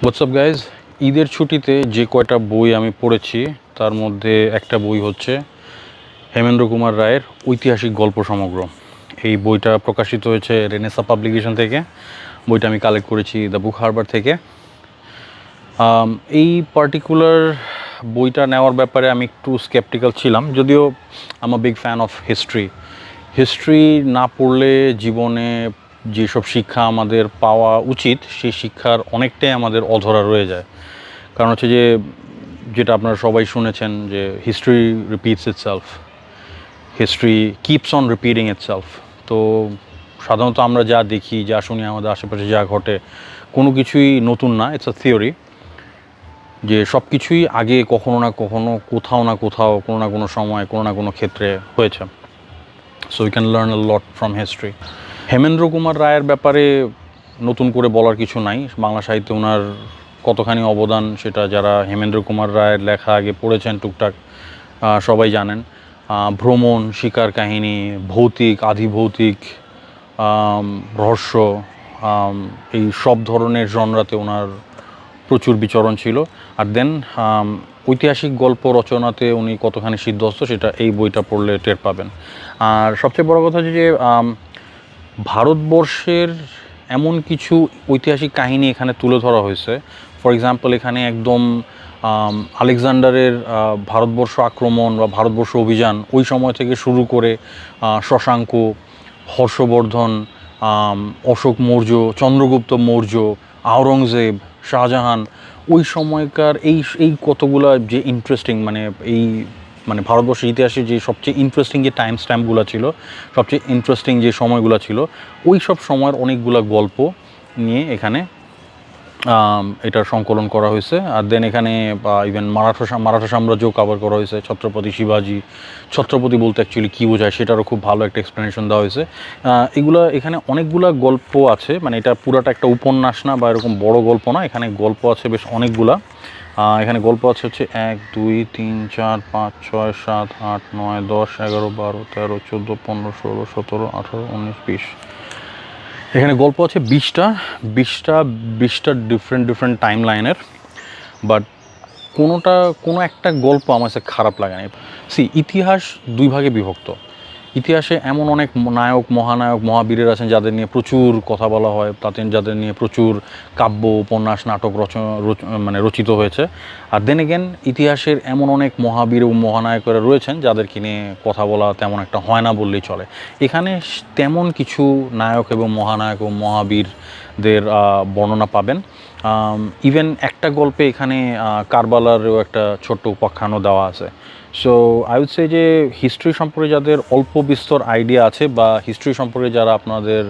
WhatsApp guys ঈদের ছুটিতে যে কয়টা বই আমি পড়েছি, তার মধ্যে একটা বই হচ্ছে হেমেন্দ্র কুমার রায়ের ঐতিহাসিক গল্প সমগ্র। এই বইটা প্রকাশিত হয়েছে রেনেসা পাবলিকেশন থেকে। বইটা আমি কালেক্ট করেছি দ্য বুক হারবার থেকে। এই পার্টিকুলার বইটা নেওয়ার ব্যাপারে আমি একটু স্কেপটিক্যাল ছিলাম, যদিও আমার big fan of history history না পড়লে জীবনে যেসব শিক্ষা আমাদের পাওয়া উচিত, সেই শিক্ষার অনেকটাই আমাদের অধরা রয়ে যায়। কারণ হচ্ছে যে, যেটা আপনারা সবাই শুনেছেন যে history repeats itself history keeps on repeating itself তো সাধারণত আমরা যা দেখি, যা শুনি, আমাদের আশেপাশে যা ঘটে, কোনো কিছুই নতুন না ইটস আ থিওরি যে সব কিছুই আগে কখনো না কখনো, কোথাও না কোথাও, কোনো না কোনো সময়, কোনো না কোনো ক্ষেত্রে হয়েছে। So we can learn a lot from history Hemendra Kumar রায়ের ব্যাপারে নতুন করে বলার কিছু নাই। বাংলা সাহিত্যে ওনার কতখানি অবদান সেটা যারা হেমেন্দ্র কুমার রায়ের লেখা আগে পড়েছেন টুকটাক সবাই জানেন। ভ্রমণ, শিকার কাহিনী, ভৌতিক, আধিভৌতিক রহস্য এই সব ধরনের জনরাতে ওনার প্রচুর বিচরণ ছিল। আর দেন ঐতিহাসিক গল্প রচনাতে উনি কতখানি সিদ্ধস্ত সেটা এই বইটা পড়লে টের পাবেন। আর সবচেয়ে বড় কথা যে ভারতবর্ষের এমন কিছু ঐতিহাসিক কাহিনী এখানে তুলে ধরা হয়েছে। ফর এক্সাম্পল এখানে একদম আলেকজান্ডারের ভারতবর্ষ আক্রমণ বা ভারতবর্ষ অভিযান ওই সময় থেকে শুরু করে শশাঙ্ক, হর্ষবর্ধন অশোক মৌর্য, চন্দ্রগুপ্ত মৌর্য, আওরঙ্গজেব, শাহজাহান, ওই সময়কার এই এই কতগুলা যে ইন্টারেস্টিং মানে এই মানে ভারতবর্ষের ইতিহাসে যে সবচেয়ে ইন্টারেস্টিং যে টাইম স্ট্যাম্পগুলো ছিল, সবচেয়ে ইন্টারেস্টিং যে সময়গুলো ছিল, ওই সব সময়ের অনেকগুলো গল্প নিয়ে এখানে এটা সংকলন করা হয়েছে। আর দেন এখানে ইভেন মারাঠা মারাঠা সাম্রাজ্যও কভার করা হয়েছে, ছত্রপতি শিবাজি। ছত্রপতি বলতে অ্যাকচুয়ালি কী বোঝায় সেটারও খুব ভালো একটা এক্সপ্লেনেশন দেওয়া হয়েছে। এগুলা, এখানে অনেকগুলা গল্প আছে মানে এটা পুরাটা একটা উপন্যাস না, বা এরকম বড় গল্প না, এখানে গল্প আছে বেশ অনেকগুলা। এখানে গল্প আছে হচ্ছে এক, দুই, তিন, চার, পাঁচ, ছয়, সাত, আট, নয়, দশ, এগারো, বারো, তেরো, চোদ্দ, পনেরো, ষোলো, সতেরো, আঠারো, উনিশ, বিশ। এখানে গল্প আছে বিশটা বিশটা বিশটা ডিফারেন্ট ডিফারেন্ট টাইম লাইনের বাট কোনোটা, কোনো একটা গল্প আমার কাছে খারাপ লাগে না। সি ইতিহাস দুই ভাগে বিভক্ত। ইতিহাসে এমন অনেক নায়ক, মহানায়ক, মহাবীরের আছেন যাদের নিয়ে প্রচুর কথা বলা হয় তাদের যাদের নিয়ে প্রচুর কাব্য, উপন্যাস, নাটক রচনা, রচ- মানে রচিত হয়েছে। আর দেন এগেন ইতিহাসের এমন অনেক মহাবীর ও মহানায়করা রয়েছেন যাদেরকে নিয়ে কথা বলা তেমন একটা হয় না বললেই চলে। এখানে তেমন কিছু নায়ক এবং মহানায়ক ও মহাবীরদের বর্ণনা পাবেন। ইভেন একটা গল্পে এখানে কারবালারও একটা ছোট্ট উপাখ্যানও দেওয়া আছে। সো আই উড সে যে হিস্ট্রি সম্পর্কে যাদের অল্প বিস্তর আইডিয়া আছে বা হিস্ট্রি সম্পর্কে যারা আপনাদের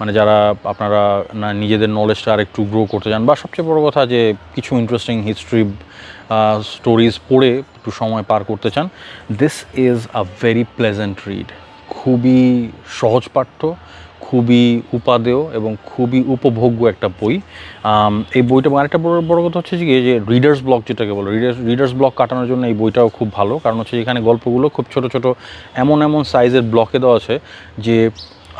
মানে যারা আপনারা নিজেদের নলেজটা আর একটু গ্রো করতে চান বা সবচেয়ে বড় কথা যে কিছু ইন্টারেস্টিং হিস্ট্রি স্টোরিজ পড়ে একটু সময় পার করতে চান this is a very pleasant read খুবই সহজ পাঠ্য খুবই উপাদেয় এবং খুবই উপভোগ্য একটা বই। এই বইটা আরেকটা বড় বড় কথা হচ্ছে যে রিডার্স ব্লক যেটাকে বলো রিডার্স রিডার্স ব্লক কাটানোর জন্য এই বইটাও খুব ভালো। কারণ হচ্ছে এখানে গল্পগুলো খুব ছোট ছোট, এমন এমন সাইজের ব্লকে দেওয়া আছে যে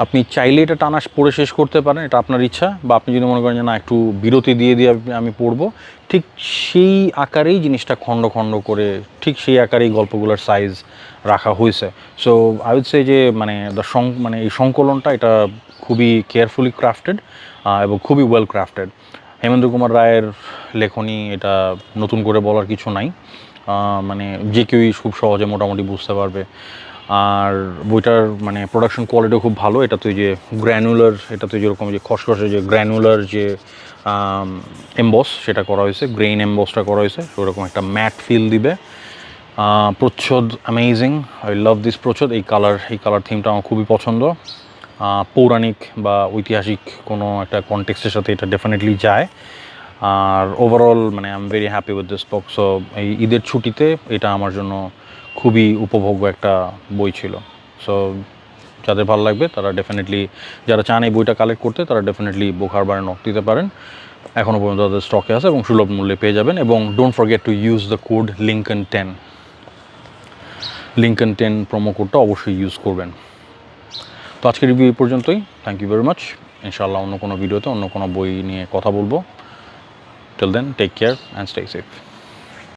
আপনি চাইলে এটা টানা পড়ে শেষ করতে পারেন, এটা আপনার ইচ্ছা, বা আপনি যদি মনে করেন যে না, একটু বিরতি দিয়ে দিয়ে আমি- পড়ব, ঠিক সেই আকারেই জিনিসটা খণ্ড খণ্ড করে, ঠিক সেই আকারেই গল্পগুলোর সাইজ রাখা হয়েছে। সো আই উড সে যে মানে দ্য সং মানে এই সংকলনটা এটা খুবই কেয়ারফুলি ক্রাফটেড এবং খুবই ওয়েল ক্রাফটেড হেমেন্দ্র কুমার রায়ের লেখনী এটা নতুন করে বলার কিছু নাই। মানে যে কেউই খুব সহজে মোটামুটি বুঝতে পারবে। আর বইটার মানে প্রোডাকশন কোয়ালিটিও খুব ভালো। এটা তো যে গ্র্যানুলার এটা তো যেরকম যে খসখসে যে গ্র্যানুলার যে এমবস সেটা করা হয়েছে। গ্রেইন এমবসটা করা হয়েছে। ওরকম একটা ম্যাট ফিল দিবে। প্রচ্ছদ অ্যামেজিং আই লাভ দিস প্রচ্ছদ। এই কালার এই কালার থিমটা আমার খুবই পছন্দ। পৌরাণিক বা ঐতিহাসিক কোনো একটা কনটেক্সটের সাথে এটা ডেফিনেটলি যায়। আর ওভারঅল মানে I am very happy with this book so এই ঈদের ছুটিতে এটা আমার জন্য খুবই উপভোগ্য একটা বই ছিল। সো যাদের ভালো লাগবে, তারা ডেফিনেটলি যারা চান এই বইটা কালেক্ট করতে, তারা ডেফিনেটলি বুক হারবারে নক দিতে পারেন। এখনও পর্যন্ত তাদের স্টকে আছে এবং সুলভ মূল্যে পেয়ে যাবেন। এবং don't forget to use the code Lincoln ten Lincoln ten promo কোডটা অবশ্যই ইউজ করবেন। তো আজকের রিভিউ এই পর্যন্তই। থ্যাংক ইউ ভেরি মাচ ইনশাআল্লাহ অন্য কোনো ভিডিওতে অন্য কোনো বই নিয়ে কথা বলব। Till then, take care and stay safe.